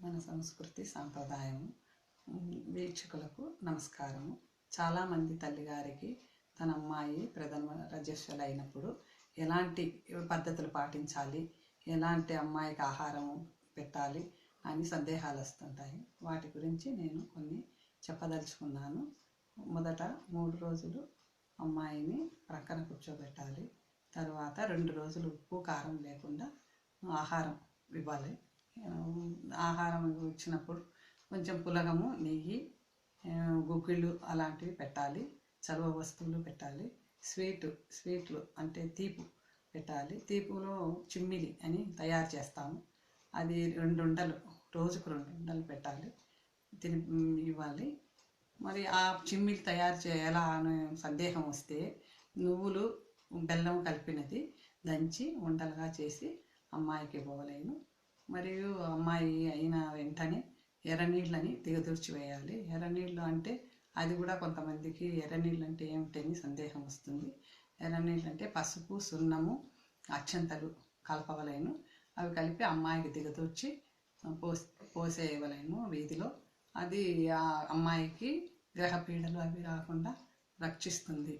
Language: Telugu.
మన సంస్కృతి సాంప్రదాయం వీక్షకులకు నమస్కారము. చాలామంది తల్లిగారికి తన అమ్మాయి ప్రథమ రజస్వలు అయినప్పుడు ఎలాంటి పద్ధతులు పాటించాలి ఎలాంటి అమ్మాయికి ఆహారం పెట్టాలి అని సందేహాలు వస్తుంటాయి. వాటి గురించి నేను కొన్ని చెప్పదలుచుకున్నాను. మొదట మూడు రోజులు అమ్మాయిని ప్రక్కన కూర్చోబెట్టాలి. తర్వాత రెండు రోజులు ఉప్పు కారం లేకుండా ఆహారం ఇవ్వాలి. ఆహారం ఇచ్చినప్పుడు కొంచెం పులగము నెయ్యి గుగ్గిళ్ళు అలాంటివి పెట్టాలి. చలువ వస్తువులు పెట్టాలి. స్వీట్ స్వీట్లు అంటే తీపు పెట్టాలి. తీపులో చిమ్మిలి అని తయారు చేస్తాము. అది రెండు ఉండలు రోజుకు రెండు ఉండలు పెట్టాలి. తిని ఇవ్వాలి. మరి ఆ చిమ్మిలి తయారు చేయాలా అనే సందేహం వస్తే నువ్వులు బెల్లం కలిపినది దంచి ఉండలుగా చేసి అమ్మాయికి ఇవ్వలేను మరియు అమ్మాయి అయిన వెంటనే ఎర్రనీళ్ళని దిగదూర్చి వేయాలి. ఎర్రనీళ్ళు అంటే అది కూడా కొంతమందికి ఎర్రనీళ్ళు అంటే ఏమిటని సందేహం వస్తుంది. ఎర్రనీళ్ళు అంటే పసుపు సున్నము అక్షంతలు కలపవలేను. అవి కలిపి అమ్మాయికి దిగదూర్చి పోస్ పోసేయవలేను వీధిలో. అది ఆ అమ్మాయికి గ్రహపీడలు అవి రాకుండా రక్షిస్తుంది.